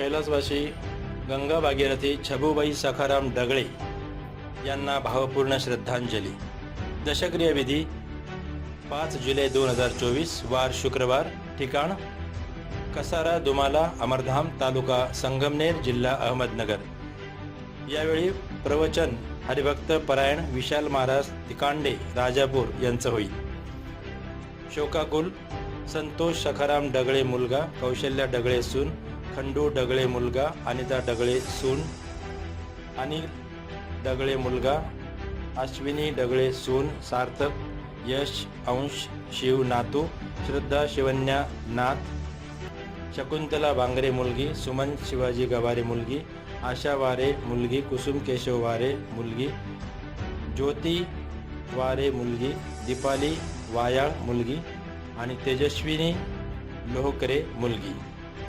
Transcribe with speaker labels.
Speaker 1: कैलासवासी गंगा भागीरथी छबूबाई सखाराम डगळे यांना भावपूर्ण श्रद्धांजली. दशक्रिया विधी पाच जुलै दोन हजार चोवीस वार शुक्रवार ठिकाण कसारा दुमाला अमरधाम तालुका संगमनेर जिल्हा अहमदनगर. यावेळी प्रवचन हरिभक्त परायण विशाल महाराज तिकांडे राजापूर यांचं होईल. शोकाकुल संतोष सखाराम डगळे मुलगा कौशल्या डगळे सून खंडू डगळे मुलगा अनिता डगळे सून अनिल डगळे मुलगा अश्विनी डगळे सून सार्थक यश अंश शिव नातू श्रद्धा शिवन्या नाथ शकुंतला बांगरे मुलगी सुमन शिवाजी गवारे मुलगी आशा वारे मुलगी कुसुम केशव वारे मुलगी ज्योती वारे मुलगी दीपाली वायाळ मुलगी आणि तेजस्विनी लोहकरे मुलगी.